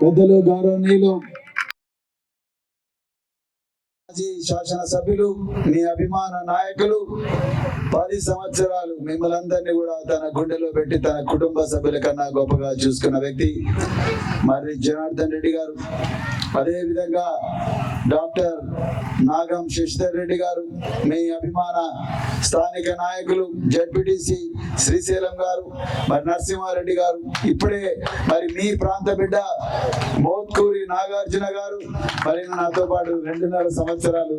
పెద్దలు గౌరవనీయులు మాజీ శాసనసభ్యులు మీ అభిమాన నాయకులు పది సంవత్సరాలు మిమ్మల్ని కూడా తన గుండెలో పెట్టి తన కుటుంబ సభ్యుల కన్నా గొప్పగా చూసుకున్న వ్యక్తి మరి జనార్దన్ రెడ్డి గారు. అదే విధంగా డాక్టర్ నాగం శశిధర్ రెడ్డి గారు మీ అభిమాన స్థానిక నాయకులు జడ్పీటీసీ శ్రీశైలం గారు మరి నరసింహారెడ్డి గారు ఇప్పుడే మరి మీ ప్రాంత బిడ్డ మోత్కూరి నాగార్జున గారు మరి నాతో పాటు రెండున్నర సంవత్సరాలు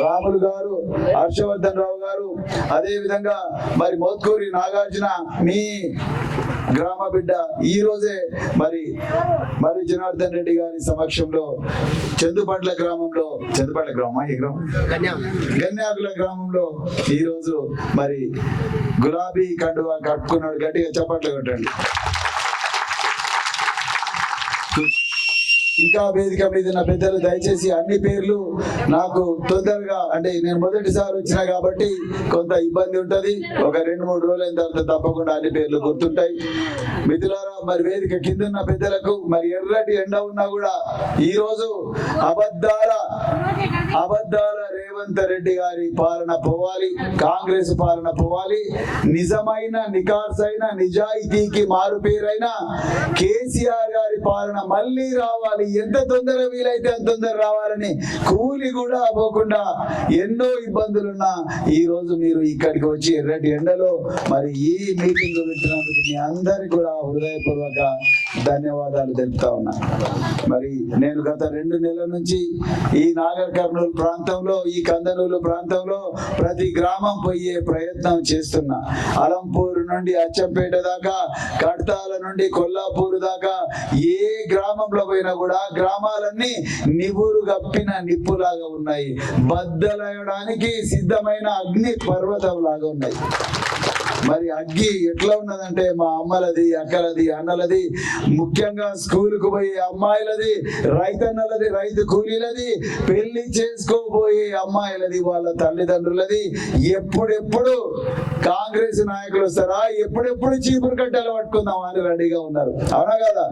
రాములు గారు హర్షవర్ధన్ రావు గారు అదే విధంగా మరి మోత్కూరి నాగార్జున మీ గ్రామ బిడ్డ ఈ రోజే మరి మరి జనార్దన్ రెడ్డి గారి సమక్షంలో చందుపట్ల గ్రామంలో చందుపట్ల గ్రామం ఈ గ్రామం? గన్యాకుల గ్రామంలో ఈ రోజు మరి గులాబీ కండువా కట్టుకున్నాడు గట్టిగా చప్పట్లు కొట్టండి. ఇంకా వేదిక మీద నా పెద్దలు దయచేసి అన్ని పేర్లు నాకు తొందరగా అంటే నేను మొదటిసారి వచ్చిన కాబట్టి కొంత ఇబ్బంది ఉంటది. ఒక రెండు మూడు రోజులైన తర్వాత తప్పకుండా అన్ని పేర్లు గుర్తుంటాయి. మిథులారా మరి వేదిక కింద ఉన్న పెద్దలకు మరి ఎర్రటి ఎండ ఉన్నా కూడా ఈ రోజు అబద్ధాల అబద్ధాల రేవంత్ రెడ్డి గారి పాలన పోవాలి కాంగ్రెస్ పాలన పోవాలి. నిజమైన నికార్సైన నిజాయితీకి మారుపేరైన కేసీఆర్ గారి పాలన మళ్ళీ రావాలి. ఎంత తొందర వీలైతే అంత తొందర రావాలని కూలి కూడా పోకుండా ఎన్నో ఇబ్బందులున్నా ఈ రోజు మీరు ఇక్కడికి వచ్చి ఎర్రటి ఎండలో మరి ఈ మీటింగ్ పెట్టినందుకు మీ అందరికి కూడా హృదయపూర్వక ధన్యవాదాలు తెలుపుతా ఉన్నా. మరి నేను గత రెండు నెలల నుంచి ఈ నాగర్ కర్నూలు ప్రాంతంలో ఈ కందనూలు ప్రాంతంలో ప్రతి గ్రామం పోయే ప్రయత్నం చేస్తున్నా. అలంపూర్ నుండి అచ్చంపేట దాకా కడతాల నుండి కొల్లాపూర్ దాకా ఏ గ్రామంలో పోయినా కూడా గ్రామాలన్నీ నివురు గప్పిన నిప్పులాగా ఉన్నాయి. బద్దలయడానికి సిద్ధమైన అగ్ని పర్వతం లాగా ఉన్నాయి. మరి అగ్గి ఎట్లా ఉన్నదంటే మా అమ్మలది అక్కలది అన్నలది ముఖ్యంగా స్కూల్కు పోయే అమ్మాయిలది రైతన్నలది రైతు కూలీలది పెళ్ళి చేసుకోబోయే అమ్మాయిలది వాళ్ళ తల్లిదండ్రులది. ఎప్పుడెప్పుడు కాంగ్రెస్ నాయకులు వస్తారా? ఎప్పుడెప్పుడు చీపురు కట్టెలు పట్టుకుందాం అని రెడీగా ఉన్నారు. అవునా కదా?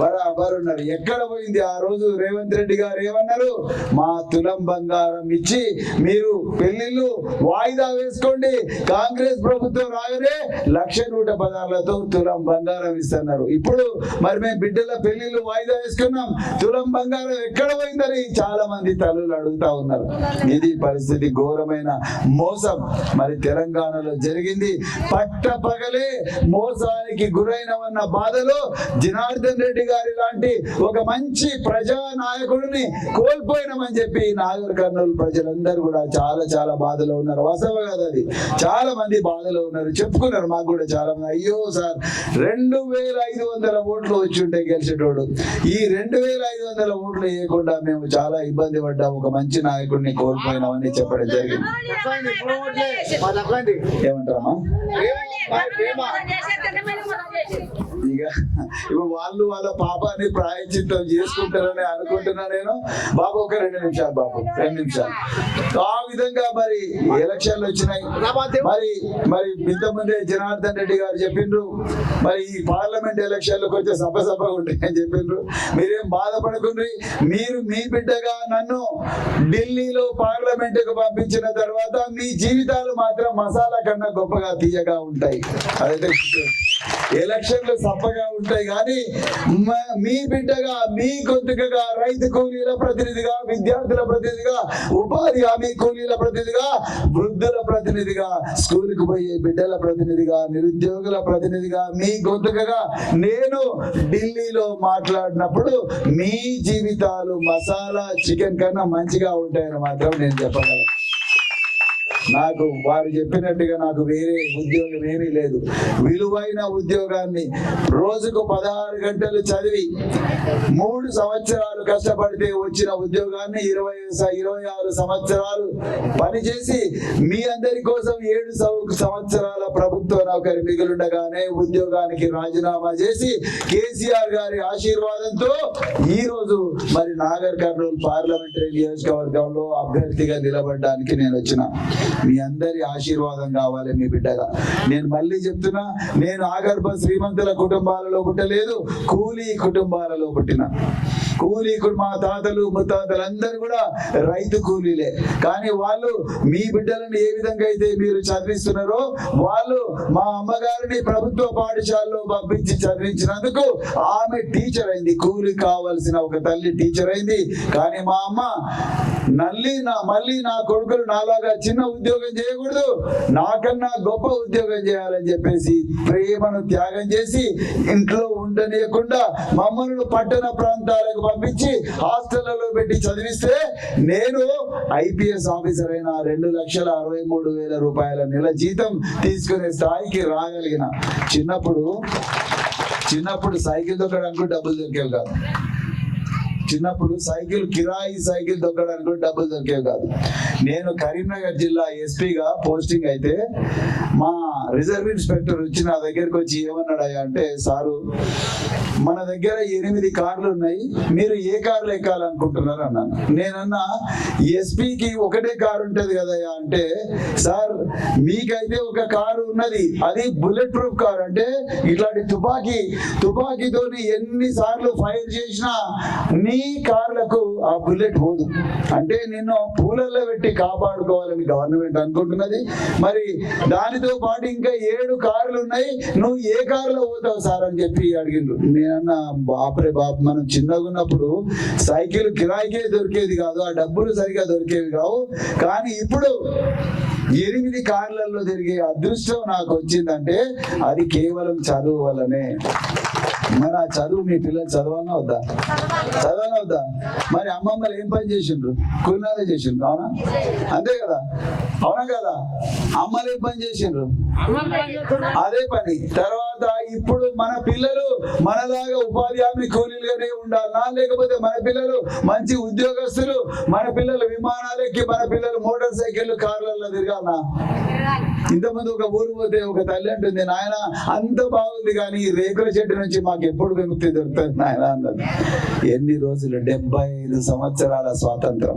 బరాబర్ ఉన్నారు ఎక్కడ పోయింది? ఆ రోజు రేవంత్ రెడ్డి గారు ఏమన్నారు? మా తులం బంగారం ఇచ్చి మీరు పెళ్ళిళ్ళు వాయిదా వేసుకోండి. కాంగ్రెస్ ప్రభుత్వం రాగానే లక్ష నూట పదార్లతో తులం బంగారం ఇస్తున్నారు. ఇప్పుడు మరి మేము బిడ్డల పెళ్ళిళ్ళు వాయిదా వేసుకున్నాం. తులం బంగారం ఎక్కడ పోయిందని చాలా మంది తల్లులు అడుగుతా ఉన్నారు. ఇది పరిస్థితి ఘోరమైన మోసం. మరి తెలంగాణలో జరిగింది. పట్ట పగలే మోసానికి గురైనవన్న బాధలో జనార్దన్ రెడ్డి గారి లాంటి ఒక మంచి ప్రజా నాయకుడిని కోల్పోయినామని చెప్పి నాగర్ కర్నూలు ప్రజలందరూ కూడా చాలా చాలా బాధలో ఉన్నారు. వాస్తవ కదా అది. చాలా మంది బాధలు ఉన్నారు చెప్పుకున్నారు మాకు కూడా చాలా మంది అయ్యో సార్ రెండు వేల ఐదు వందల ఓట్లు వచ్చి ఉంటే గెలిచేటోడు. ఈ రెండు వేల ఐదు వందల ఓట్లు వేయకుండా మేము చాలా ఇబ్బంది పడ్డాం ఒక మంచి నాయకుడిని కోల్పోయినామని చెప్పడం జరిగింది. ఏమంటారమ్మా? ఇక. ఇప్పుడు వాళ్ళు వాళ్ళ పాపాన్ని ప్రాయచిత్తం చేసుకుంటారని అనుకుంటున్నా నేను. బాబు ఒక రెండు నిమిషాలు బాబు రెండు నిమిషాలు. ఆ విధంగా మరి ఎలక్షన్లు వచ్చినాయి. మరి మరి ఇంతకుముందే జనార్దన్ రెడ్డి గారు చెప్పిండ్రు మరి ఈ పార్లమెంట్ ఎలక్షన్లు కొంచెం సభ సభ ఉంటాయని చెప్పిండ్రు. మీరేం బాధపడకుండ్రి మీరు మీ బిడ్డగా నన్ను ఢిల్లీలో పార్లమెంట్కు పంపించిన తర్వాత మీ జీవితాలు మాత్రం మసాలా కన్నా గొప్పగా తీయగా ఉంటాయి. అదైతే ఎలక్షన్లు సప్పగా ఉంటాయి కానీ మీ బిడ్డగా మీ గొంతుకగా రైతు కూలీల ప్రతినిధిగా విద్యార్థుల ప్రతినిధిగా ఉపాధి హామీ కూలీల ప్రతినిధిగా వృద్ధుల ప్రతినిధిగా స్కూల్కి పోయే బిడ్డల ప్రతినిధిగా నిరుద్యోగుల ప్రతినిధిగా మీ గొంతుకగా నేను ఢిల్లీలో మాట్లాడినప్పుడు మీ జీవితాలు మసాలా చికెన్ కన్నా మంచిగా ఉంటాయని మాత్రం నేను చెప్పగలను. నాకు వారు చెప్పినట్టుగా నాకు వేరే ఉద్యోగం ఏమీ లేదు. విలువైన ఉద్యోగాన్ని రోజుకు పదహారు గంటలు చదివి మూడు సంవత్సరాలు కష్టపడితే వచ్చిన ఉద్యోగాన్ని ఇరవై ఇరవై ఆరు సంవత్సరాలు పనిచేసి మీ అందరి కోసం ఏడు సంవత్సరాల ప్రభుత్వ నౌకరి మిగులుండగానే ఉద్యోగానికి రాజీనామా చేసి కేసీఆర్ గారి ఆశీర్వాదంతో ఈ రోజు మరి నాగర్ కర్నూలు పార్లమెంటరీ నియోజకవర్గంలో అభ్యర్థిగా నిలబడడానికి నేను వచ్చిన. మీ అందరి ఆశీర్వాదం కావాలి మీ బిడ్డగా. నేను మళ్ళీ చెప్తున్నా నేను ఆగర్భ శ్రీమంతుల కుటుంబాలలో పుట్టలేదు కూలీ కుటుంబాలలో పుట్టిన. కూలీ మా తాతలు ముత్తాతలు అందరూ కూడా రైతు కూలీలే. కానీ వాళ్ళు మీ బిడ్డలను ఏ విధంగా అయితే మీరు చదివిస్తున్నారో వాళ్ళు మా అమ్మగారిని ప్రభుత్వ పాఠశాలలో పంపించి చదివించినందుకు ఆమె టీచర్ అయింది. కూలి కావాల్సిన ఒక తల్లి టీచర్ అయింది. కానీ మా అమ్మ నల్లి నా మళ్ళీ నా కొడుకులు నాలాగా చిన్న ఉద్యోగం చేయకూడదు. నాకన్నా గొప్ప ఉద్యోగం చేయాలని చెప్పేసి ప్రేమను త్యాగం చేసి ఇంట్లో ఉండనీయకుండా మమ్మల్ని పట్టణ ప్రాంతాలకు పంపించి హాస్టళ్ళలో పెట్టి చదివిస్తే నేను ఐపీఎస్ ఆఫీసర్ అయిన రెండు లక్షల అరవై మూడు వేల రూపాయల నెల జీతం తీసుకునే స్థాయికి రాగలిగిన. చిన్నప్పుడు చిన్నప్పుడు సైకిల్ దొక్కడానికి డబ్బులు దొరికేవి కాదు. చిన్నప్పుడు సైకిల్ కిరాయి సైకిల్ దొక్కడానికి కూడా డబ్బులు దొరికేవి కాదు. నేను కరీంనగర్ జిల్లా ఎస్పీగా పోస్టింగ్ అయితే మా రిజర్వ్ ఇన్స్పెక్టర్ వచ్చి నా దగ్గరికి వచ్చి ఏమన్నాడయ్యా అంటే సారు మన దగ్గర ఎనిమిది కార్లు ఉన్నాయి మీరు ఏ కార్లు ఎక్కాలనుకుంటున్నారు అన్నాను. నేనన్నా ఎస్పీకి ఒకటే కారు ఉంటది కదయ్యా అంటే సార్ మీకైతే ఒక కారు ఉన్నది అది బుల్లెట్ ప్రూఫ్ కార్ అంటే ఇట్లాంటి తుపాకీ తుపాకీతోని ఎన్ని సార్లు ఫైర్ చేసినా నీ కార్లకు ఆ బుల్లెట్ పోదు. అంటే నిన్ను పూలల్లో పెట్టి కాపాడుకోవాలని గవర్నమెంట్ అనుకుంటున్నది. మరి దానితో పాటు ఇంకా ఏడు కార్లు ఉన్నాయి. నువ్వు ఏ కారులో పోతావు సార్ అని చెప్పి అడిగిండ్రు. నేనన్నా బాపరే బాప్ మనం చిన్నగా ఉన్నప్పుడు సైకిల్ కిరాయికే దొరికేది కాదు ఆ డబ్బులు సరిగా దొరికేవి కావు. కానీ ఇప్పుడు ఎనిమిది కార్లలో తిరిగే అదృష్టం నాకు వచ్చిందంటే అది కేవలం చదువు వల్లనే. మరి ఆ చదువు మీ పిల్లలు చదవాలన్నా వద్దా? చదవాలన్నా వద్దా? మరి అమ్మమ్మలు ఏం పని చేసిండ్రు? కూలినాలే చేసిండ్రు అవునా? అంతే కదా? అవునా కదా? అమ్మలు పని చేసిండ్రు? అదే పని. తర్వాత ఇప్పుడు మన పిల్లలు మనలాగా ఉపాధి హామీ కూలీలుగానే ఉండాలనా లేకపోతే మన పిల్లలు మంచి ఉద్యోగస్తులు మన పిల్లలు విమానాలు ఎక్కి మన పిల్లలు మోటార్ సైకిళ్ళు కార్లలో తిరగాలనా? ఇంతమంది ఒక ఊరు పోతే ఒక తల్లి అంటుంది నాయన అంత బాగుంది కానీ రేకుల చెట్టు నుంచి మాకు ఎప్పుడు విముక్తి దొరుకుతుంది? నాయన అన్నది. ఎన్ని రోజులు? డెబ్బై ఐదు సంవత్సరాల స్వాతంత్రం.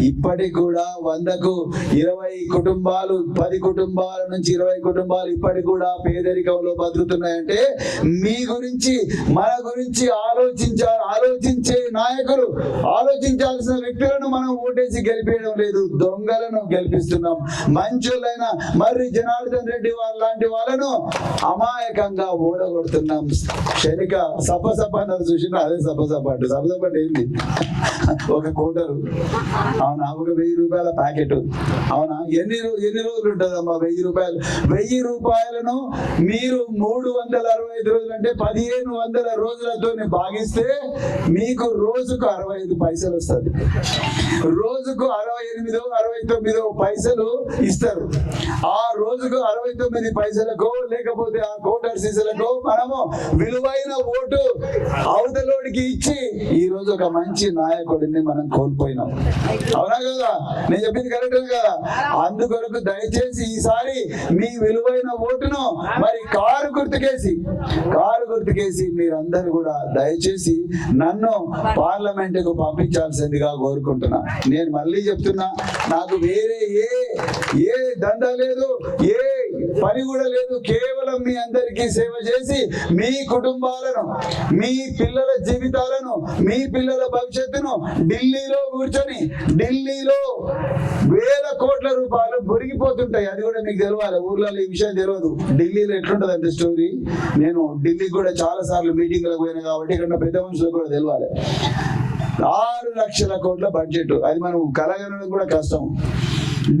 ఇప్పటికి కూడా వందకు ఇరవై కుటుంబాలు పది కుటుంబాల నుంచి ఇరవై కుటుంబాలు ఇప్పటికి కూడా పేదరికంలో బతుకుతున్నాయంటే మీ గురించి మన గురించి ఆలోచించాలి ఆలోచించే నాయకులు ఆలోచించాల్సిన వ్యక్తులను మనం ఓటేసి గెలిపేయడం లేదు దొంగలను గెలిపిస్తున్నాం. మంచోళ్ళైన మర్రి జనార్దన్ రెడ్డి వాళ్ళ లాంటి వాళ్ళను అమాయకంగా ఓడగొడుతున్నాం క్షణిక సభ అన్నారు చూసినా అదే సపసప అంటే. సపసప అంటే ఏంది? ఒక కోటరు. అవునా? ఒక వెయ్యి రూపాయల ప్యాకెట్. అవునా? ఎన్ని ఎన్ని రోజులు ఉంటుందమ్మా వెయ్యి రూపాయలు? వెయ్యి రూపాయలను మీరు మూడు వందల అరవై ఐదు రోజులు అంటే పదిహేను వందల రోజులతో భాగిస్తే మీకు రోజుకు అరవై ఐదు పైసలు వస్తుంది. రోజుకు అరవై ఎనిమిదో అరవై తొమ్మిదో పైసలు ఇస్తారు. ఆ రోజుకు అరవై తొమ్మిది పైసలకు లేకపోతే ఆ కోటర్ సీసలకు మనము విలువైన ఓటు అవతలోడికి ఇచ్చి ఈ రోజు ఒక మంచి నాయకుడిని మనం కోల్పోయినాం. అవునా కదా? నేను చెప్పింది కరెక్ట్ కదా? అందుకొరకు దయచేసి ఈసారి మీ విలువైన ఓటును మరి కారు గుర్తుకేసి కారు గుర్తుకేసి మీరందరూ కూడా దయచేసి నన్ను పార్లమెంట్కు పంపించాల్సిందిగా కోరుకుంటున్నా. నేను మళ్ళీ చెప్తున్నా నాకు వేరే ఏ ఏ దందా లేదు. ఏ పని కూడా లేదు. కేవలం మీ అందరికీ సేవ చేసి మీ కుటుంబాలను మీ పిల్లల జీవితాలను మీ పిల్లల భవిష్యత్తును ఢిల్లీలో కూర్చొని ఢిల్లీలో వేల కోట్ల రూపాయలు మురిగిపోతుంటాయి. అది కూడా మీకు తెలియాలి ఊర్లలో ఈ విషయం తెలియదు ఢిల్లీలో ఎట్లుంటది అంటే స్టోరీ నేను ఢిల్లీకి కూడా చాలా సార్లు మీటింగ్లకు పోయినా కాబట్టి ఇక్కడ పెద్ద మనుషులకు కూడా తెలియాలి ఆరు లక్షల కోట్ల బడ్జెట్. అది మనం కలగనడం కూడా కష్టం.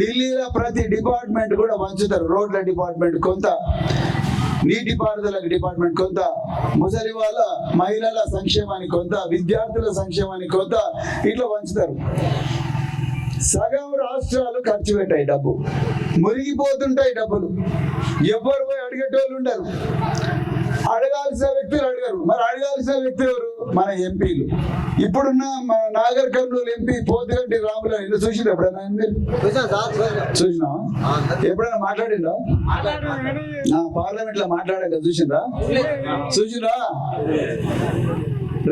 ఢిల్లీలో ప్రతి డిపార్ట్మెంట్ కూడా పంచుతారు. రోడ్ల డిపార్ట్మెంట్ కొంత నీటిపారుదల డిపార్ట్మెంట్ కొంత ముసలి వాళ్ళ మహిళల సంక్షేమానికి కొంత విద్యార్థుల సంక్షేమానికి కొంత ఇట్లా పంచుతారు. సగం రాష్ట్రాలు ఖర్చు పెట్టాయి డబ్బు. మురిగిపోతుంటాయి డబ్బులు. ఎవరు పోయి అడిగేటోళ్ళు ఉండరు. అడగాల్సిన వ్యక్తులు అడగరు. మరి అడగాల్సిన వ్యక్తి ఎవరు? మన ఎంపీలు. ఇప్పుడున్న మన నాగర్ కర్నూలు ఎంపీ పోతిగంటి రాములు ఇలా చూసిండు ఎప్పుడైనా చూసినా ఎప్పుడైనా మాట్లాడిందా పార్లమెంట్లో మాట్లాడాక చూసిండ్రా? చూసిండ్రా?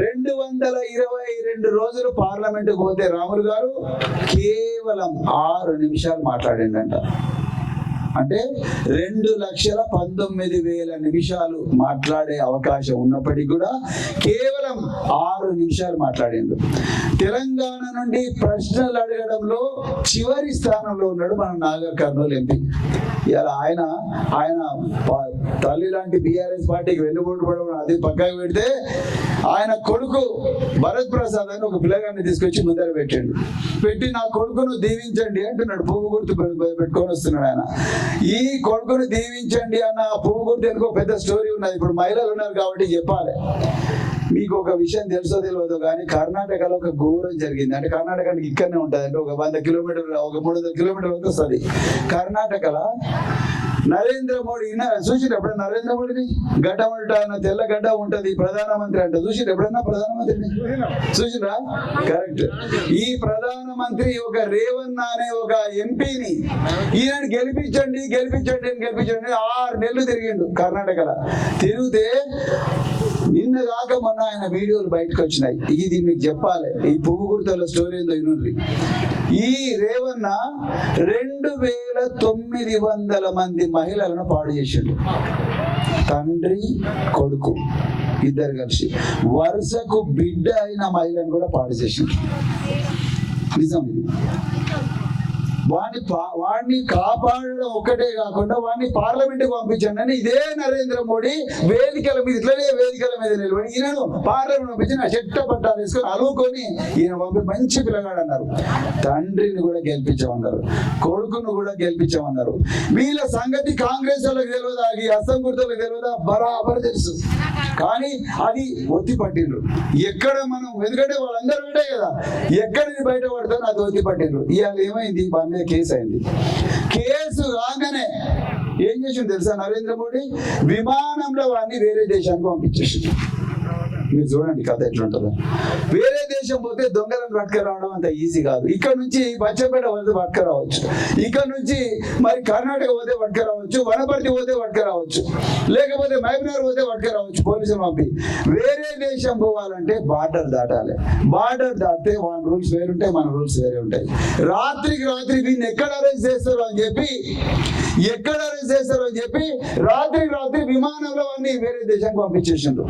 రెండు వందల ఇరవై రెండు రోజులు పార్లమెంట్ పోతే రాములు గారు కేవలం ఆరు నిమిషాలు మాట్లాడిండంట. అంటే రెండు లక్షల పంతొమ్మిది వేల నిమిషాలు మాట్లాడే అవకాశం ఉన్నప్పటికీ కూడా కేవలం ఆరు నిమిషాలు మాట్లాడిండు. తెలంగాణ నుండి ప్రశ్నలు అడగడంలో చివరి స్థానంలో ఉన్నాడు మన నాగర్ కర్నూలు ఎంపీ. ఇలా ఆయన ఆయన తల్లి లాంటి బీఆర్ఎస్ పార్టీకి వెన్నుపోటు పడడం అది పక్కకు పెడితే ఆయన కొడుకు భరత్ ప్రసాద్ అని ఒక పిల్లగాన్ని తీసుకొచ్చి ముందర పెట్టాడు. పెట్టి నా కొడుకును దీవించండి అంటున్నాడు. పువ్వు గుర్తు పెట్టుకొని వస్తున్నాడు ఆయన. ఈ కొడుకును దీవించండి అన్న పువ్వు గుర్తు ఎందుకో ఒక పెద్ద స్టోరీ ఉన్నది. ఇప్పుడు మహిళలు ఉన్నారు కాబట్టి చెప్పాలి. మీకు ఒక విషయం తెలుసో తెలియదు కానీ కర్ణాటకలో ఒక ఘోరం జరిగింది. అంటే కర్ణాటక ఇక్కడనే ఉంటుంది. అంటే ఒక వంద కిలోమీటర్లు ఒక మూడు వందల కిలోమీటర్లు వరకు వస్తుంది. కర్ణాటకలో నరేంద్ర మోడీ ఈయన చూసిరు ఎప్పుడైనా నరేంద్ర మోడీని? గడ్డ ఆయన తెల్ల గడ్డ ఉంటది ప్రధానమంత్రి అంట. చూసిరు ఎప్పుడైనా ప్రధానమంత్రిని? చూసిరా కరెక్ట్ ఈ ప్రధానమంత్రి ఒక రేవన్న అనే ఒక ఎంపీని ఈయన గెలిపించండి గెలిపించండి అని గెలిపించండి ఆరు నెలలు తిరిగిండు కర్ణాటకలో. తిరిగితే నిన్న కాక మొన్న ఆయన వీడియోలు బయటకు వచ్చినాయి. ఇది మీకు చెప్పాలి. ఈ పువ్వు గుర్తుల స్టోరీ ఏందో వినుర్రి ఈ రేవన్న రెండు వేల తొమ్మిది వందల మంది మహిళలను పాడు చేసిండు. తండ్రి కొడుకు ఇద్దరు కలిసి. వరుసకు బిడ్డ అయిన మహిళను కూడా పాడు చేసిండు. నిజం ఇది. వాడిని పా- వాడిని కాపాడడం ఒక్కటే కాకుండా వాడిని పార్లమెంట్కి పంపించండి ఇదే నరేంద్ర మోడీ వేదికల మీద ఇట్లనే వేదికల మీద నిలబడి ఈయనను పార్లమెంట్ పంపించిన చెట్ట పట్టాలు వేసుకొని అలువుకొని ఈయన పంపి మంచి పిల్లగాడు అన్నారు. తండ్రిని కూడా గెలిపించామన్నారు. కొడుకును కూడా గెలిపించామన్నారు. వీళ్ళ సంగతి కాంగ్రెస్ వాళ్ళకి తెలియదా ఈ అస్సాం గుర్తులకు తెలియదా బరాబర్ తెలుసు. కానీ అది ఒత్తి పట్టిండ్రు. ఎక్కడ మనం ఎందుకంటే వాళ్ళందరూ ఉంటాయి కదా ఎక్కడ బయట పడతారో అది ఒత్తి పట్టిండ్రు. ఇవాళ ఏమైంది? మీద కేసు అయింది. కేసు రాగానే ఏం చేసింది తెలుసా నరేంద్ర మోడీ? విమానంలో వాడిని వేరే దేశానికి పంపించేసిండు. మీరు చూడండి కథ ఎట్లుంటుందో. వేరే దేశం పోతే దొంగలను పట్టుకురావడం అంత ఈజీ కాదు. ఇక్కడ నుంచి పంచపేట పోతే పట్టుకురావచ్చు. ఇక్కడ నుంచి మరి కర్ణాటక పోతే పట్టుకురావచ్చు వనపర్తి పోతే పట్టుకురావచ్చు లేకపోతే మైబినార్ పోతే పట్టుకురావచ్చు పోలీసులు పంపి. వేరే దేశం పోవాలంటే బార్డర్ దాటాలి. బార్డర్ దాటితే వాళ్ళ రూల్స్ వేరే ఉంటాయి మన రూల్స్ వేరే ఉంటాయి. రాత్రికి రాత్రి దీన్ని ఎక్కడ అరెస్ట్ చేస్తారు అని చెప్పి ఎక్కడ అరెస్ట్ చేస్తారు అని చెప్పి రాత్రికి రాత్రి విమానంలో అన్ని వేరే దేశానికి పంపించేసిండ్రు.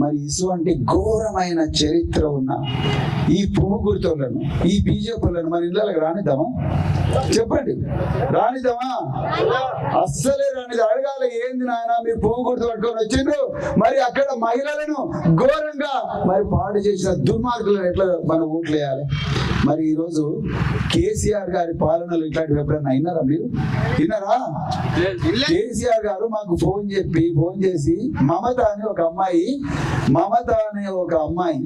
మరి ఇటువంటి ఘోరమైన చరిత్ర ఉన్న ఈ పువ్వు గుర్తులను ఈ బీజేపీలను మన ఇళ్ళకి రానిద్దామా? చెప్పండి. రానిద్దామా? అస్సలే రానిది అడగాలి ఏంది నాయన మీరు పువ్వు గుర్తు పట్టుకొని వచ్చిండ్రు? మరి అక్కడ మహిళలను ఘోరంగా మరి పాడు చేసిన దుర్మార్గులను ఎట్లా మనం ఓట్లు వేయాలి? మరి ఈరోజు కేసీఆర్ గారి పాలనలు ఇట్లాంటివి ఎప్పుడైనా అయినారా మీరు? విన్నారా? కేసీఆర్ గారు మాకు ఫోన్ చెప్పి ఫోన్ చేసి మమత అనే ఒక అమ్మాయి మమత అనే ఒక అమ్మాయి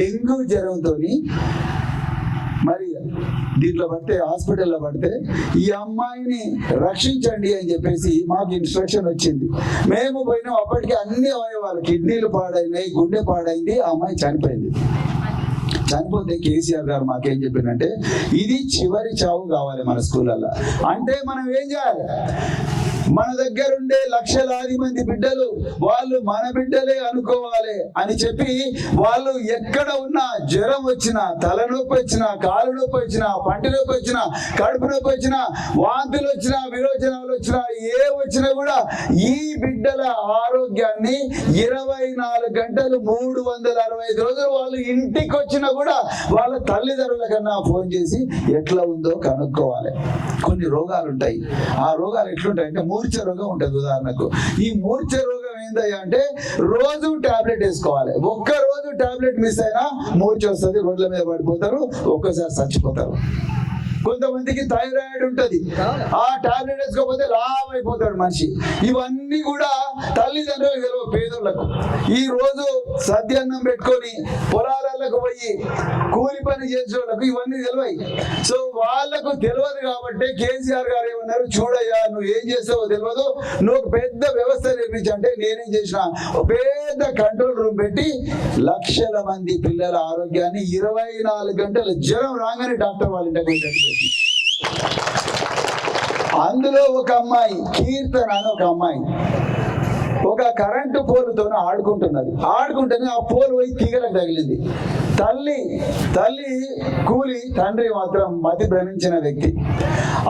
డెంగ్యూ జ్వరంతో మరి దీంట్లో పడితే హాస్పిటల్లో పడితే ఈ అమ్మాయిని రక్షించండి అని చెప్పేసి మాకు ఇన్స్ట్రక్షన్ వచ్చింది. మేము పోయినాం అప్పటికి అన్ని అవయవాలు కిడ్నీలు పాడైనాయి గుండె పాడైంది ఆ అమ్మాయి చనిపోయింది. చనిపోతే కేసీఆర్ గారు మాకేం చెప్పిందంటే ఇది చివరి చావు కావాలి మన స్కూళ్ళల్లో. అంటే మనం ఏం చేయాలి? మన దగ్గర ఉండే లక్షలాది మంది బిడ్డలు వాళ్ళు మన బిడ్డలే అనుకోవాలి అని చెప్పి వాళ్ళు ఎక్కడ ఉన్నా జ్వరం వచ్చినా తలనొప్పి వచ్చినా కాలు నొప్పి వచ్చినా పంటి నొప్పి వచ్చినా కడుపు నొప్పి వచ్చినా వాంతులు వచ్చినా విరోచనాలు వచ్చినా ఏ వచ్చినా కూడా ఈ బిడ్డల ఆరోగ్యాన్ని ఇరవై నాలుగు గంటలు మూడు వందల అరవై ఐదు రోజులు వాళ్ళు ఇంటికి వచ్చినా కూడా వాళ్ళ తల్లిదండ్రుల కన్నా ఫోన్ చేసి ఎట్లా ఉందో కనుక్కోవాలి. కొన్ని రోగాలు ఉంటాయి. ఆ రోగాలు ఎట్లుంటాయి అంటే మూర్ఛ రోగం ఉంటుంది ఉదాహరణకు. ఈ మూర్ఛ రోగం ఏందయ్యా అంటే రోజు టాబ్లెట్ వేసుకోవాలి. ఒక్క రోజు టాబ్లెట్ మిస్ అయినా మూర్ఛ వస్తుంది రోడ్ల మీద పడిపోతారు ఒక్కసారి చచ్చిపోతారు. కొంతమందికి థైరాయిడ్ ఉంటది. ఆ టాబ్లెట్ వేసుకోకపోతే లావ్ అయిపోతాడు మనిషి. ఇవన్నీ కూడా తల్లిదండ్రులకు తెలియవు పేదోళ్ళకు ఈ రోజు సద్యాన్నం పెట్టుకొని పొలాలకు పోయి కూలి పని చేసే వాళ్ళకు ఇవన్నీ తెలివాయి సో వాళ్ళకు తెలియదు కాబట్టి కేసీఆర్ గారు ఏమన్నారు చూడయ్యా నువ్వు ఏం చేస్తావో తెలియదు. నువ్వు పెద్ద వ్యవస్థ నిర్మించి. అంటే నేనేం చేసిన పెద్ద కంట్రోల్ రూమ్ పెట్టి లక్షల మంది పిల్లల ఆరోగ్యాన్ని ఇరవై నాలుగు గంటల జ్వరం రాగానే డాక్టర్ వాళ్ళ ఇంటికి. అందులో ఒక అమ్మాయి కీర్తన అని ఒక అమ్మాయి. ఒక కరెంటు పోలుతో ఆడుకుంటున్నది. ఆడుకుంటేనే ఆ పోలు పోయి తీగలకు తగిలింది. తల్లి తల్లి కూలి తండ్రి మాత్రం మతి భ్రమించిన వ్యక్తి.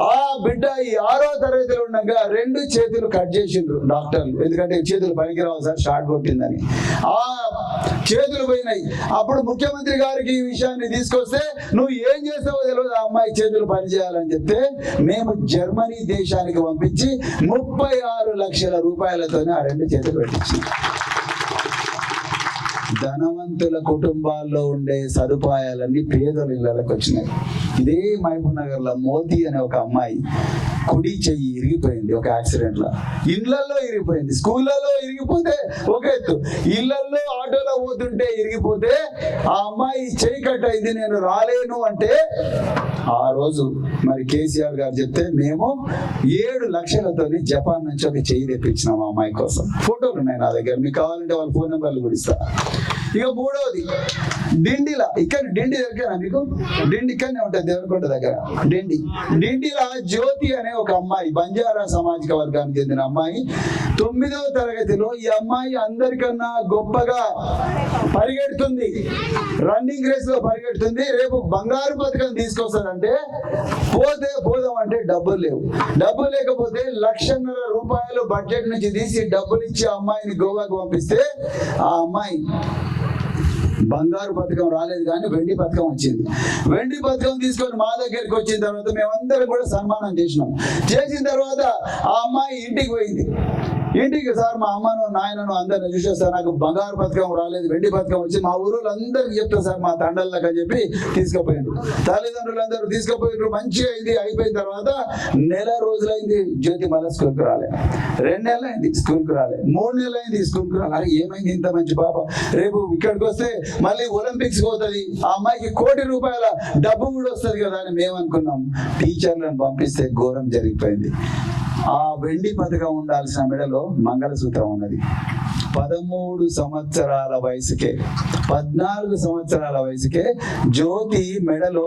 ఆ బిడ్డ ఈ ఆరో తరగతిలో ఉండగా రెండు చేతులు కట్ చేసిండ్రు డాక్టర్లు. ఎందుకంటే చేతులు పనికిరావు సార్ షార్ట్ కొట్టిందని. ఆ చేతులు పోయినాయి. అప్పుడు ముఖ్యమంత్రి గారికి ఈ విషయాన్ని తీసుకొస్తే నువ్వు ఏం చేస్తావో తెలియదు ఆ అమ్మాయి చేతులు పనిచేయాలని చెప్తే మేము జర్మనీ దేశానికి పంపించి ముప్పై ఆరు లక్షల రూపాయలతోనే ఆ రెండు చేతులు పెట్టించి ధనవంతుల కుటుంబాల్లో ఉండే సదుపాయాలన్నీ పేదల ఇళ్ళకి వచ్చినాయి. ఇదే మహబూబ్ నగర్లో మోతి అనే ఒక అమ్మాయి కుడి చెయ్యి ఇరిగిపోయింది ఒక యాక్సిడెంట్లో ఇళ్ళలో ఇరిగిపోయింది స్కూళ్ళలో ఇరిగిపోతే ఒక ఎత్తు. ఇళ్ళలో ఆటోలో పోతుంటే ఇరిగిపోతే ఆ అమ్మాయి చెయ్యి కట్ అయింది నేను రాలేను అంటే ఆ రోజు మరి కేసీఆర్ గారు చెప్తే మేము ఏడు లక్షలతోని జపాన్ నుంచి ఒక చెయ్యి తెప్పించినాం ఆ అమ్మాయి కోసం. ఫోటోలు ఉన్నాయి నా దగ్గర మీకు కావాలంటే వాళ్ళ ఫోన్ నెంబర్లు కూడా ఇస్తా. ఇక మూడవది డిండిల ఇక్కడ డిండి దగ్గర మీకు? డిండి ఇక్కడనే ఉంటుంది దేవరకొండ దగ్గర. డిండి. డిండిల జ్యోతి అనే ఒక అమ్మాయి బంజారా సామాజిక వర్గానికి చెందిన అమ్మాయి. తొమ్మిదవ తరగతిలో ఈ అమ్మాయి అందరికన్నా గొప్పగా పరిగెడుతుంది. రన్నింగ్ రేస్లో పరిగెడుతుంది. రేపు బంగారు పథకం తీసుకొస్తానంటే పోతే పోదాం అంటే డబ్బులు లేవు. డబ్బులు లేకపోతే లక్షన్నర రూపాయలు బడ్జెట్ నుంచి తీసి డబ్బులు ఇచ్చి అమ్మాయిని గోవాకు పంపిస్తే ఆ అమ్మాయి బంగారు పథకం రాలేదు కానీ వెండి పథకం వచ్చింది. వెండి పథకం తీసుకొని మా దగ్గరికి వచ్చిన తర్వాత మేమందరం కూడా సన్మానం చేసినాం. చేసిన తర్వాత ఆ అమ్మాయి ఇంటికి పోయింది. ఏంటి సార్ మా అమ్మను నాయనను అందరిని చూసే సార్. నాకు బంగారు పథకం రాలేదు వెండి పథకం వచ్చి మా ఊరిలో అందరికి చెప్తా సార్ మా తండ్రులకు అని చెప్పి తీసుకుపోయిండ్రు. తల్లిదండ్రులందరూ తీసుకుపోయిండ్రు మంచిగా అయింది అయిపోయిన తర్వాత నెల రోజులైంది జ్యోతి మళ్ళీ స్కూల్కి రాలే. రెండు నెలలు అయింది స్కూల్కి రాలే. మూడు నెలలు అయింది స్కూల్కి రాలే. అరే ఏమైంది ఇంత మంచి పాప? రేపు ఇక్కడికి వస్తే మళ్ళీ ఒలింపిక్స్ పోతుంది. ఆ అమ్మాయికి కోటి రూపాయల డబ్బు కూడా వస్తుంది కదా అని మేము అనుకున్నాం. టీచర్లను పంపిస్తే ఘోరం జరిగిపోయింది. ఆ వెండి పథకం ఉండాల్సిన మెడలో మంగళసూత్రం ఉన్నది. పదమూడు సంవత్సరాల వయసుకే పద్నాలుగు సంవత్సరాల వయసుకే జ్యోతి మెడలో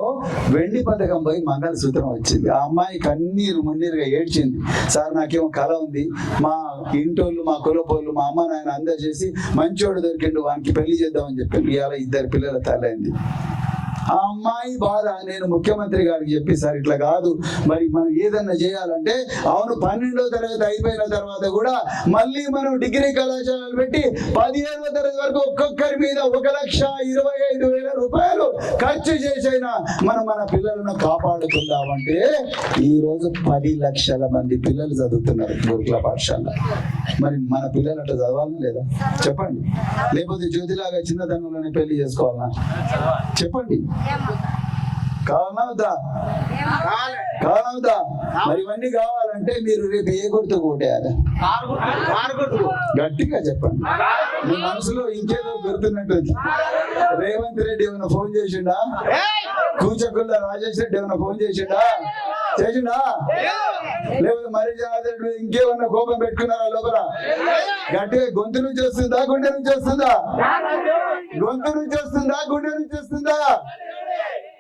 వెండి పథకం పోయి మంగళసూత్రం వచ్చింది. ఆ అమ్మాయి కన్నీరు మున్నీరుగా ఏడ్చింది. సార్ నాకేమో కళ ఉంది. మా ఇంటోళ్ళు మా కులపోళ్ళు మా అమ్మ నాయన అందరు చేసి మంచోడు దొరికిండు వానికి పెళ్ళి చేద్దామని చెప్పి ఇవాళ ఇద్దరు పిల్లల తల్లైంది ఆ అమ్మాయి బాధ నేను ముఖ్యమంత్రి గారికి చెప్పి సార్ ఇట్లా కాదు. మరి మనం ఏదన్నా చేయాలంటే అవును పన్నెండవ తరగతి అయిపోయిన తర్వాత కూడా మళ్ళీ మనం డిగ్రీ కళాశాలలు పెట్టి పదిహేనవ తరగతి వరకు ఒక్కొక్కరి మీద ఒక లక్ష ఇరవై ఐదు వేల రూపాయలు ఖర్చు చేసైనా మనం మన పిల్లలను కాపాడుకుందామంటే ఈ రోజు పది లక్షల మంది పిల్లలు చదువుతున్నారు గురుకుల పాఠశాల మరి మన పిల్లలు అట్లా చదవాలని లేదా? చెప్పండి. లేకపోతే జ్యోతిలాగా చిన్నతనంలోనే పెళ్ళి చేసుకోవాలన్నా చెప్పండి. కావాలా వద్దా మరి ఇవన్నీ కావాలంటే మీరు రేపు ఏ గుర్తు కొట్టేయాలి? గట్టిగా చెప్పండి. మీ మనసులో ఇంకేదో గుర్తున్నట్టుంది. రేవంత్ రెడ్డి ఏమైనా ఫోన్ చేసిండా? కూచకుల్ల రాజేష్ రెడ్డి ఏమైనా ఫోన్ చేసిండా? చేసిండా? లేకపోతే మరి ఇంకేమన్నా కోపం పెట్టుకున్నారా లోపల? గట్టిగా గొంతు నుంచి వస్తుందా గుండె నుంచి వస్తుందా? గొంతు నుంచి వస్తుందా గుండె నుంచి వస్తుందా?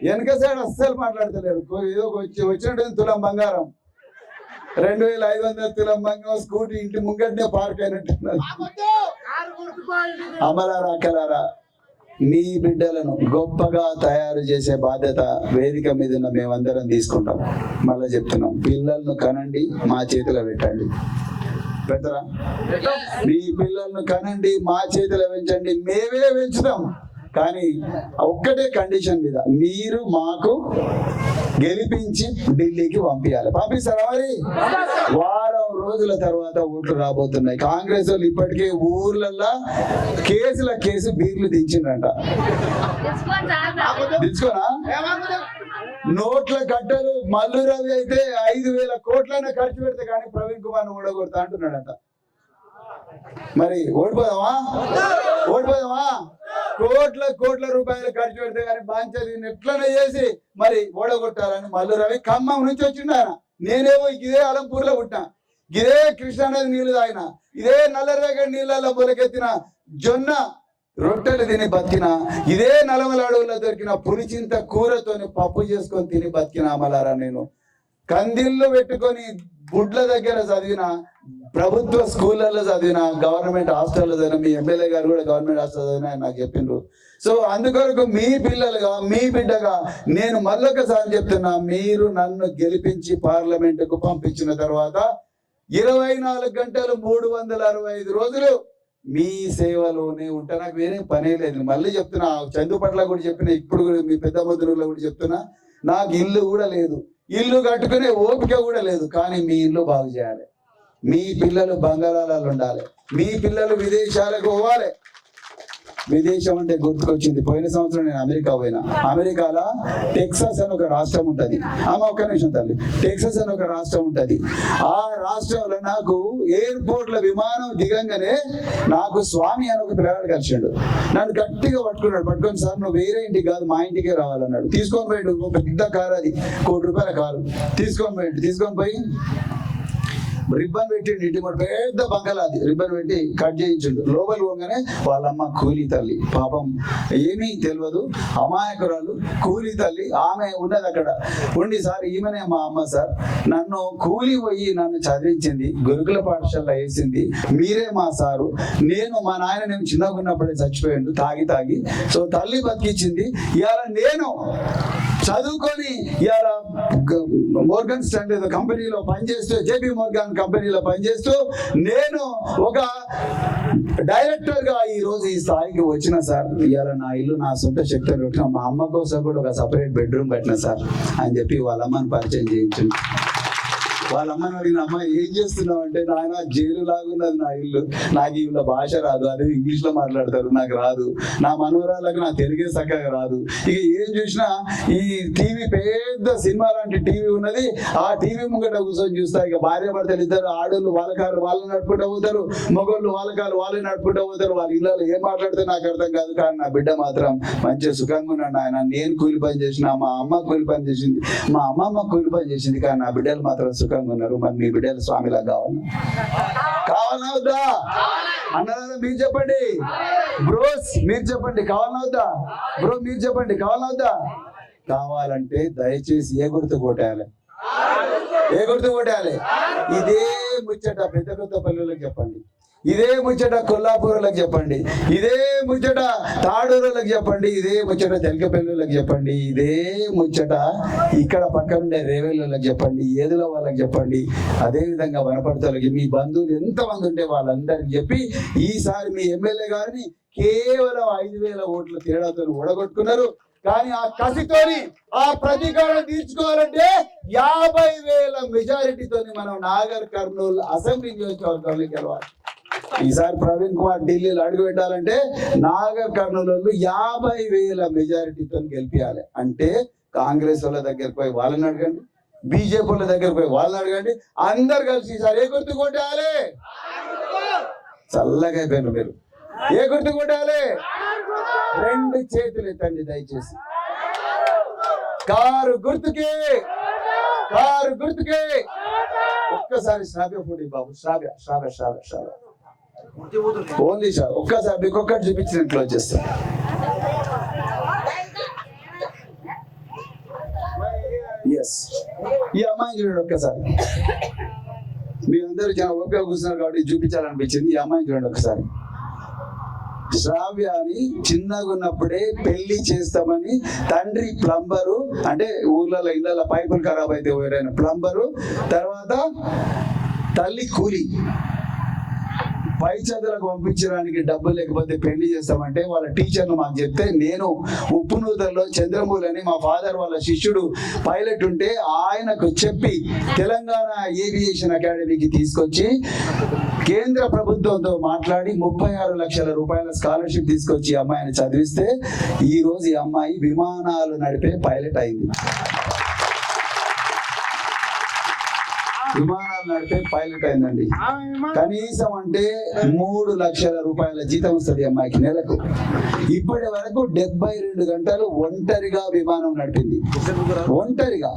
వెనక సైడ్ అస్సలు మాట్లాడతలేరు. ఏదో వచ్చి వచ్చినట్టు తులం బంగారం. రెండు వేల ఐదు వందల తులం బంగారం స్కూటీ ఇంటి ముంగట్నే పార్క్ అయినట్టున్నారు అమలారా అక్కలారా మీ బిడ్డలను గొప్పగా తయారు చేసే బాధ్యత వేదిక మీద ఉన్న మేమందరం తీసుకుంటాం. మళ్ళీ చెప్తున్నాం. పిల్లలను కనండి మా చేతిలో పెట్టండి. పెడతారా మీ పిల్లలను కనండి మా చేతిలో పెంచండి. మేమే పెంచుతాం. కానీ ఒక్కటే కండిషన్ మీద మీరు మాకు గెలిపించి ఢిల్లీకి పంపించాలి పంపిస్తారా మరి? వారం రోజుల తర్వాత ఓట్లు రాబోతున్నాయి. కాంగ్రెస్ వాళ్ళు ఇప్పటికే ఊర్లల్లో కేసుల కేసు బీర్లు దించిండ్రంట. దించుకోనా? నోట్ల కట్టలు మల్లు రవి అయితే ఐదు వేల కోట్లైనా ఖర్చు పెడితే కానీ ప్రవీణ్ కుమార్ ఓడగొడతా అంటున్నాడట. మరి ఓడిపోదామా? ఓడిపోదామా? కోట్ల కోట్ల రూపాయలు ఖర్చు పెడితే కానీ బాంచది ఎట్లనే చేసి మరి ఓడగొట్టాలని మల్లు రవి ఖమ్మం నుంచి వచ్చిండు ఆయన. నేనేమో ఇదే అలంపూర్లో పుట్టినా. ఇదే కృష్ణానది నీళ్ళు తాగిన. ఇదే నల్లరేగడి నీళ్ళలో బొలకెత్తిన జొన్న రొట్టెలు తిని బతికిన. ఇదే నలమల అడవుల్లో దొరికిన పులిచింత కూరతోని పప్పు చేసుకొని తిని బతికిన అమలారా నేను. కందిళ్ళు పెట్టుకొని గుడ్ల దగ్గర చదివిన ప్రభుత్వ స్కూళ్ళలో చదివిన గవర్నమెంట్ హాస్టల్లో చదివిన మీ ఎమ్మెల్యే గారు కూడా గవర్నమెంట్ హాస్టల్ చదివిన ఆయన నాకు చెప్పిండ్రు. సో అందుకొరకు మీ పిల్లలుగా మీ బిడ్డగా నేను మళ్ళొకసారి చెప్తున్నా మీరు నన్ను గెలిపించి పార్లమెంటుకు పంపించిన తర్వాత ఇరవై నాలుగు గంటలు మూడు వందల అరవై ఐదు రోజులు మీ సేవలోనే ఉంటా. నాకు వేరే పనే లేదు. మళ్ళీ చెప్తున్నా చందు పట్ల కూడా చెప్పిన ఇప్పుడు కూడా మీ పెద్ద ముద్రలో కూడా చెప్తున్నా నాకు ఇల్లు కూడా లేదు. ఇల్లు కట్టుకునే ఓపిక కూడా లేదు. కానీ మీ ఇల్లు బాగు చేయాలి. మీ పిల్లలు బంగాళాలలో ఉండాలి. మీ పిల్లలు విదేశాలకు పోవాలి. విదేశం అంటే గుర్తుకొచ్చింది. పోయిన సంవత్సరం నేను అమెరికా పోయినా. అమెరికాలో టెక్సాస్ అని ఒక రాష్ట్రం ఉంటుంది. ఆమె ఒక్క నిమిషం తల్లి. టెక్సాస్ అని ఒక రాష్ట్రం ఉంటది. ఆ రాష్ట్రంలో నాకు ఎయిర్పోర్ట్లో విమానం దిగంగానే నాకు స్వామి అని ఒక పిల్లగాడు కలిసిండు. నన్ను గట్టిగా పట్టుకున్నాడు. పట్టుకొని సార్ నువ్వు వేరే ఇంటికి కాదు మా ఇంటికే రావాలన్నాడు. తీసుకొని పోయాడు. ఒక పెద్ద కారు అది. కోటి రూపాయల కారు. తీసుకొని పోయాడు. తీసుకొని పోయి రిబ్బన్ పెట్టిండు ఇంటి కూడా పెద్ద బంగళా అది. రిబ్బన్ పెట్టి కట్ చేయించుండు. లోపలి పోగానే వాళ్ళమ్మ కూలీ తల్లి. పాపం ఏమీ తెలియదు అమాయకురాలు కూలీ తల్లి. ఆమె ఉన్నది అక్కడ. ఉండి సార్ ఈమెనే మా అమ్మ సార్. నన్ను కూలి పోయి నన్ను చదివించింది గురుకుల పాఠశాల వేసింది మీరే మా సారు. నేను మా నాయన నేను చిన్నగా ఉన్నప్పుడే చచ్చిపోయాడు తాగి తాగి. సో తల్లి బతికించింది ఇవాళ నేను చదువుకొని ఇలా మోర్గన్ స్టాండ్ ఏదో కంపెనీలో పనిచేస్తూ జేపీ మోర్గన్ కంపెనీలో పనిచేస్తూ నేను ఒక డైరెక్టర్గా ఈరోజు ఈ రోజు ఈ స్థాయికి వచ్చిన సార్. ఇవాళ నా ఇల్లు నా సొంత శక్తులు పెట్టిన మా అమ్మ కోసం కూడా ఒక సపరేట్ బెడ్రూమ్ కట్టిన సార్ అని చెప్పి వాళ్ళ అమ్మని పరిచయం చేయించింది వాళ్ళ అమ్మని అడిగిన అమ్మ ఏం చేస్తున్నావు? అంటే నాయన జైలు లాగున్నది నా ఇల్లు. నాకు వీళ్ళ భాష రాదు. అదే ఇంగ్లీష్లో మాట్లాడతారు. నాకు రాదు. నా మనవరాలకు నా తెలుగే చక్కగా రాదు. ఇక ఏం చూసినా ఈ టీవీ పెద్ద సినిమా లాంటి టీవీ ఉన్నది. ఆ టీవీ ముంగట కూర్చొని చూస్తా. ఇక భార్య భర్తలు ఇద్దరు ఆడోళ్ళు వాళ్ళ కారు వాళ్ళు నడుపుకుంటూ పోతారు. మగోళ్ళు వాళ్ళ కారు నడుపుకుంటూ పోతారు. వాళ్ళ ఇళ్ళలో ఏం మాట్లాడితే నాకు అర్థం కాదు. కానీ నా బిడ్డ మాత్రం మంచిగా సుఖంగా ఉన్నాడు ఆయన నేను కూలి పని చేసిన మా అమ్మ కూలి పని చేసింది. మా అమ్మమ్మ కూలి పని చేసింది. కానీ నా బిడ్డలు మాత్రం సుఖంగా ఉన్నారు మరి మీ బిడ్డలు స్వామిలా కావాలి కావాలా వద్దా అన్నదాన్ని మీరు చెప్పండి. బ్రోస్ మీరు చెప్పండి. కావాలా వద్దా బ్రో మీరు చెప్పండి. కావాలా వద్దా కావాలంటే దయచేసి ఏ గుర్తు కొట్టాలి? ఏ గుర్తు కొట్టాలి? ఇదే ముచ్చట పెద్ద పెద్ద పల్లెలకు చెప్పండి. ఇదే ముచ్చట కొల్లాపూరులకు చెప్పండి. ఇదే ముచ్చట తాడూరులకు చెప్పండి. ఇదే ముచ్చట తెలకపల్లులకు చెప్పండి. ఇదే ముచ్చట ఇక్కడ పక్కనే రేవెళ్ళలకు చెప్పండి. ఏదుల వాళ్ళకి చెప్పండి. అదేవిధంగా వనపడతలకి మీ బంధువులు ఎంతమంది ఉంటే వాళ్ళందరికీ చెప్పి ఈసారి మీ ఎమ్మెల్యే గారిని కేవలం ఐదు వేల ఓట్ల తేడాతో ఓడగొట్టుకున్నారు. కానీ ఆ కసితోని ఆ ప్రతీకారం తీర్చుకోవాలంటే యాభై వేల మెజారిటీతోని మనం నాగర్ కర్నూలు అసెంబ్లీ నియోజకవర్గంలో గెలవాలి. ఈసారి ప్రవీణ్ కుమార్ ఢిల్లీలో అడుగు పెట్టాలంటే నాగర్ కర్నూలు యాభై వేల మెజారిటీతో గెలిపించాలి అంటే కాంగ్రెస్ వాళ్ళ దగ్గరికి పోయి వాళ్ళని అడగండి బీజేపీ వాళ్ళ దగ్గరికి పోయి వాళ్ళని అడగండి అందరు కలిసి ఈసారి ఏ గుర్తు కొట్టాలి? చల్లగా అయిపోయారు మీరు. ఏ గుర్తు కొట్టాలి? రెండు చేతులు ఎత్తండి దయచేసి. కారు గుర్తుకే కారు గుర్తుకే. ఒక్కసారి శ్రావ్య ఫోటో బాబు. శ్రావ్య శ్రావ్య శ్రావ్య శ్రావ్య. ఓన్లీ సార్ ఒక్కసారి మీకు ఒక్కటి చూపించినట్లు వచ్చేస్తాను ఎస్ ఈ అమ్మాయిని చూడండి ఒక్కసారి. మీ అందరూ చాలా ఓపిక కూర్చున్నారు కాబట్టి చూపించాలనిపించింది. ఈ అమ్మాయి చూడండి ఒకసారి శ్రావ్యాన్ని చిన్నగా ఉన్నప్పుడే పెళ్ళి చేస్తామని తండ్రి ప్లంబరు అంటే ఊర్లలో ఇళ్ళ పైపులు ఖరాబ్ అయితే ఎవరైనా ప్లంబరు తర్వాత తల్లి కూలి. పై చదువులకు పంపించడానికి డబ్బులు లేకపోతే పెళ్ళి చేస్తామంటే వాళ్ళ టీచర్లు మాకు చెప్తే నేను ఉప్పునూతల్లో చంద్రమూలి అని మా ఫాదర్ వాళ్ళ శిష్యుడు పైలట్ ఉంటే ఆయనకు చెప్పి తెలంగాణ ఏవియేషన్ అకాడమీకి తీసుకొచ్చి కేంద్ర ప్రభుత్వంతో మాట్లాడి ముప్పై ఆరు లక్షల రూపాయల స్కాలర్షిప్ తీసుకొచ్చి ఈ అమ్మాయిని చదివిస్తే ఈ రోజు ఈ అమ్మాయి విమానాలు నడిపే పైలట్ అయింది. విమానాలు నడిపే పైలట్ అయిందండి. కనీసం అంటే మూడు లక్షల రూపాయల జీతం వస్తుంది అమ్మాయికి నెలకు. ఇప్పటి వరకు డెబ్బై రెండు గంటలు ఒంటరిగా విమానం నడిపింది. ఒంటరిగా.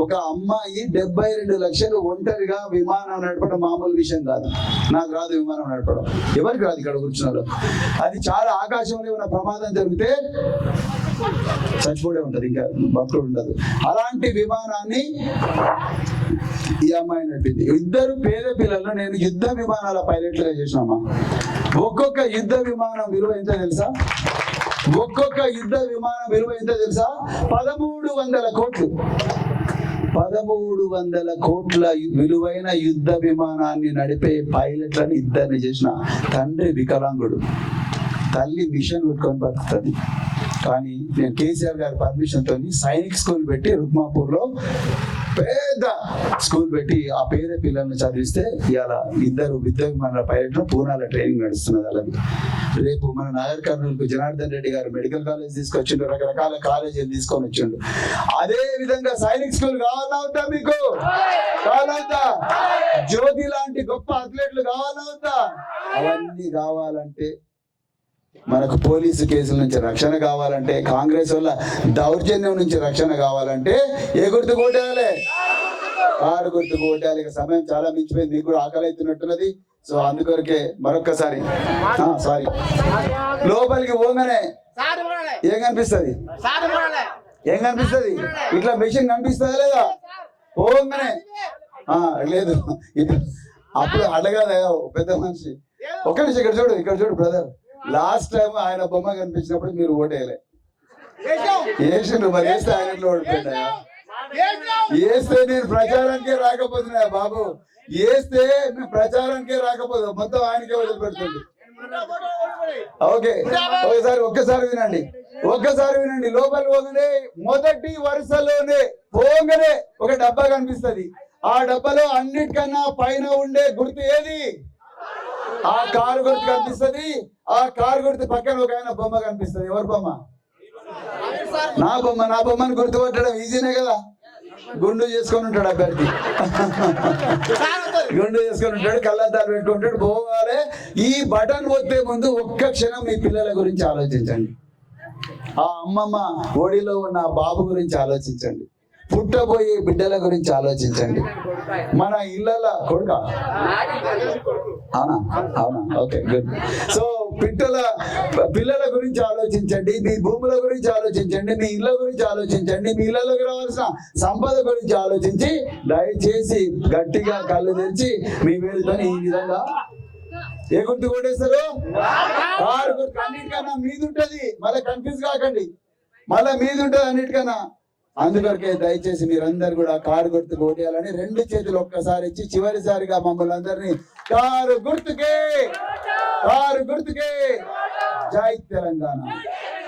ఒక అమ్మాయి డెబ్బై రెండు లక్షలు ఒంటరిగా విమానం నడపడం మామూలు విషయం కాదు. నాకు రాదు విమానం నడపడం. ఎవరికి రాదు ఇక్కడ కూర్చున్నారు? అది చాలా ఆకాశంలో ఉన్న ప్రమాదం జరిగితే చచ్చిపోడే ఉంటుంది ఇంకా భక్తుడు ఉండదు. అలాంటి విమానాన్ని ఈ అమ్మాయి నడిపింది. ఇద్దరు పేద పిల్లలు నేను యుద్ధ విమానాల పైలట్లుగా చేసినామా? ఒక్కొక్క యుద్ధ విమానం విలువ ఎంత తెలుసా? ఒక్కొక్క యుద్ధ విమానం విలువ ఎంత తెలుసా? పదమూడు వందల కోట్లు. పదమూడు వందల కోట్ల విలువైన యుద్ధ విమానాన్ని నడిపే పైలట్లను ఇద్దరిని చేసిన తండ్రి వికలాంగుడు. తల్లి మిషన్ పెట్టుకొని బతుకుతుంది. కానీ నేను కేసీఆర్ గారి పర్మిషన్ తోని సైనిక్ స్కూల్ పెట్టి రుక్మాపూర్లో పెద్ద స్కూల్ పెట్టి ఆ పేద పిల్లల్ని చదివిస్తే ఇవాళ ఇద్దరు విద్య విమానాల పైలట్ పూనాల ట్రైనింగ్ నడుస్తున్నది అలాగే రేపు మన నాగర్ కర్నూలుకు జనార్దన్ రెడ్డి గారు మెడికల్ కాలేజ్ తీసుకొచ్చిండు రకరకాల కాలేజీలు తీసుకొని వచ్చిండు. అదే విధంగా సైనిక్ స్కూల్ కావాలా మీకు? కావాలా జ్యోతి లాంటి గొప్ప అథ్లెట్లు కావాలవుతా అవన్నీ కావాలంటే మనకు పోలీసు కేసుల నుంచి రక్షణ కావాలంటే కాంగ్రెస్ వల్ల దౌర్జన్యం నుంచి రక్షణ కావాలంటే ఏ గుర్తు కొట్టేయాలి ఆరు గుర్తు కోటాలి. ఇక సమయం చాలా మించిపోయింది. మీకు కూడా ఆకలి అవుతున్నట్టున్నది. సో అందుకొరకే మరొక్కసారి. సారీ లోపలికి పోగానే ఏం కనిపిస్తుంది? ఏం కనిపిస్తుంది? ఇట్లా మెషిన్ కనిపిస్తుందా లేదా? పోగానే. ఆ, లేదు. ఇది అప్పుడు అడగదా? పెద్ద మనిషి. ఒక్క నిమిషం ఇక్కడ చూడు ఇక్కడ చూడు బ్రదర్ లాస్ట్ టైం ఆయన బొమ్మ కనిపించినప్పుడు మీరు ఓటేయలే. వేసిండు మరి వేస్తే ఆయన ఎట్లా ఓడిపోయినా వేస్తే నేను ప్రచారానికే రాకపోతున్నా బాబు. వేస్తే మేము ప్రచారానికే రాకపోదు. మొత్తం ఆయనకే వదిలిపెడుతుంది ఓకే. ఒకసారి ఒక్కసారి వినండి. ఒక్కసారి వినండి. లోపల పోగానే మొదటి వరుసలోనే పోగానే ఒక డబ్బా కనిపిస్తది. ఆ డబ్బాలో అన్నిటికన్నా పైన ఉండే గుర్తు ఏది? ఆ కారు గుర్తు కనిపిస్తుంది. ఆ కారు గుర్తు పక్కన ఒక ఆయన బొమ్మ కనిపిస్తుంది. ఎవరి బొమ్మ? నా బొమ్మ నా బొమ్మని గుర్తుపట్టడం ఈజీనే కదా. గుండు చేసుకొని ఉంటాడు అభ్యర్థి గుండు చేసుకొని ఉంటాడు కళ్ళద్దాలు పెట్టుకుంటాడు. పోవాలే. ఈ బటన్ వస్తే ముందు ఒక్క క్షణం మీ పిల్లల గురించి ఆలోచించండి. ఆ అమ్మమ్మ ఒడిలో ఉన్న బాబు గురించి ఆలోచించండి. పుట్టబోయే బిడ్డల గురించి ఆలోచించండి. మన ఇళ్ళ కొడుక? అవునా? అవునా? Okay good. సో పిట్టల పిల్లల గురించి ఆలోచించండి మీ భూముల గురించి ఆలోచించండి మీ ఇళ్ళ గురించి ఆలోచించండి మీ ఇళ్ళలోకి రావాల్సిన సంపద గురించి ఆలోచించి దయచేసి గట్టిగా కళ్ళు తెరిచి మీ వేలుతో ఈ విధంగా ఏ గుర్తు కొట్టేస్తారు. కారు అన్నిటికన్నా మీది ఉంటది మళ్ళీ కన్ఫ్యూజ్ కాకండి. మళ్ళీ మీది ఉంటది అన్నిటికన్నా. అందుకొరకే దయచేసి మీరందరు కూడా కారు గుర్తు కొట్టేయాలని రెండు చేతులు ఒక్కసారి ఇచ్చి చివరిసారిగా మమ్మల్ని అందరినీ కారు గుర్తుకే కారు గుర్తుకే. జై తెలంగాణ.